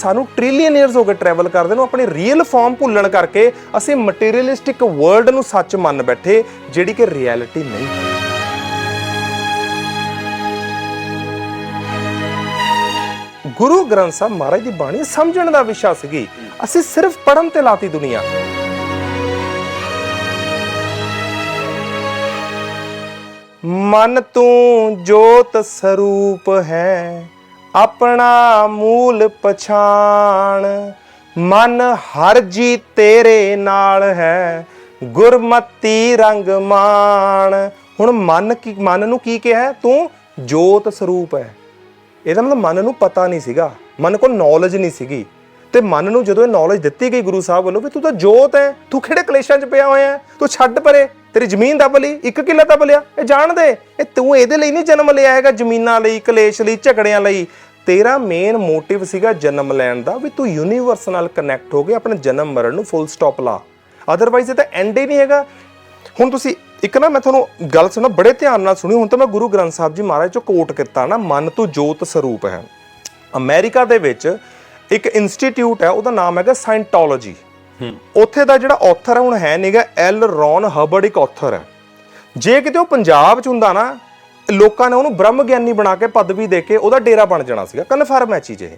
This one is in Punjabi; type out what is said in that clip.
ਸਾਨੂੰ ਟ੍ਰਿਲੀਅਨ ਇਅਰਸ ਹੋ ਗਏ ਟਰੈਵਲ ਕਰਦੇ ਨੂੰ, ਆਪਣੀ ਰੀਅਲ ਫਾਰਮ ਭੁੱਲਣ ਕਰਕੇ ਅਸੀਂ ਮਟੀਰੀਅਲਿਸਟਿਕ ਵਰਲਡ ਨੂੰ ਸੱਚ ਮੰਨ ਬੈਠੇ, ਜਿਹੜੀ ਕਿ ਰਿਐਲਿਟੀ ਨਹੀਂ ਹੈ। ਗੁਰੂ ਗ੍ਰੰਥ ਸਾਹਿਬ ਮਹਾਰਾਜ ਦੀ ਬਾਣੀ ਸਮਝਣ ਦਾ ਵਿਸ਼ਾ ਸੀਗੀ, ਅਸੀਂ ਸਿਰਫ ਪੜਨ ਤੇ ਲਾਤੀ ਦੁਨੀਆ। ਮਨ ਤੂੰ ਜੋਤ ਸਰੂਪ ਹੈ ਆਪਣਾ ਮੂਲ ਪਛਾਣ। ਮਨ ਹਰ ਜੀ ਤੇਰੇ ਨਾਲ ਹੈ, ਗੁਰਮਤੀ ਰੰਗ ਮਾਣ। ਹੁਣ ਮਨ ਕੀ, ਮਨ ਨੂੰ ਕੀ ਕਿਹਾ ਤੂੰ ਜੋਤ ਸਰੂਪ ਹੈ। ਇਹਦਾ ਮਤਲਬ ਮਨ ਨੂੰ ਪਤਾ ਨਹੀਂ ਸੀਗਾ, ਮਨ ਕੋਲ ਨੌਲੇਜ ਨਹੀਂ ਸੀਗੀ। ਤੇ ਮਨ ਨੂੰ ਜਦੋਂ ਇਹ ਨੌਲੇਜ ਦਿੱਤੀ ਗਈ ਗੁਰੂ ਸਾਹਿਬ ਵੱਲੋਂ ਵੀ ਤੂੰ ਤਾਂ ਜੋਤ ਹੈ, ਤੂੰ ਕਿਹੜੇ ਕਲੇਸ਼ਾਂ 'ਚ ਪਿਆ ਹੋਇਆ ਤੂੰ ਛੱਡ ਪਰੇ। ਤੇਰੀ ਜ਼ਮੀਨ ਦੱਬ ਲਈ, ਇੱਕ ਕਿੱਲਾ ਦੱਬ ਲਿਆ, ਇਹ ਜਾਣਦੇ ਇਹ ਤੂੰ ਇਹਦੇ ਲਈ ਨਹੀਂ ਜਨਮ ਲਿਆ ਹੈਗਾ ਜ਼ਮੀਨਾਂ ਲਈ, ਕਲੇਸ਼ ਲਈ, ਝਗੜਿਆਂ ਲਈ। ਤੇਰਾ ਮੇਨ ਮੋਟਿਵ ਸੀਗਾ ਜਨਮ ਲੈਣ ਦਾ ਵੀ ਤੂੰ ਯੂਨੀਵਰਸ ਨਾਲ ਕਨੈਕਟ ਹੋ ਕੇ ਆਪਣੇ ਜਨਮ ਮਰਨ ਨੂੰ ਫੁੱਲ ਸਟਾਪ ਲਾ। ਅਦਰਵਾਈਜ਼ ਇਹ ਤਾਂ ਐਂਡ ਹੀ ਨਹੀਂ ਹੈਗਾ। ਹੁਣ ਤੁਸੀਂ ਇੱਕ ਨਾ ਮੈਂ ਤੁਹਾਨੂੰ ਗੱਲ ਸੁਣਾ ਬੜੇ ਧਿਆਨ ਨਾਲ ਸੁਣੀ ਹੁਣ ਤਾਂ ਮੈਂ ਗੁਰੂ ਗ੍ਰੰਥ ਸਾਹਿਬ ਜੀ ਮਹਾਰਾਜ ਚੋਂ ਕੋਟ ਕੀਤਾ ਨਾ, ਮਨ ਤੋਂ ਜੋਤ ਸਰੂਪ ਹੈ। ਅਮਰੀਕਾ ਦੇ ਵਿੱਚ ਇੱਕ ਇੰਸਟੀਚਿਊਟ ਹੈ, ਉਹਦਾ ਨਾਮ ਹੈਗਾ ਸਾਇੰਟੋਲੋਜੀ ਉੱਥੇ ਦਾ ਜਿਹੜਾ ਆਥਰ ਹੈ ਹੁਣ ਹੈ ਨਹੀਂਗਾ ਐਲ ਰੌਨ ਹਬਰਡ ਇੱਕ ਆਥਰ ਹੈ ਜੇ ਕਿਤੇ ਉਹ ਪੰਜਾਬ 'ਚ ਹੁੰਦਾ ਨਾ, ਲੋਕਾਂ ਨੇ ਉਹਨੂੰ ਬ੍ਰਹਮ ਗਿਆਨੀ ਬਣਾ ਕੇ ਪਦਵੀ ਦੇ ਕੇ ਉਹਦਾ ਡੇਰਾ ਬਣ ਜਾਣਾ ਸੀਗਾ ਕਨਫਰਮ ਹੈ ਚੀਜ਼ ਇਹ।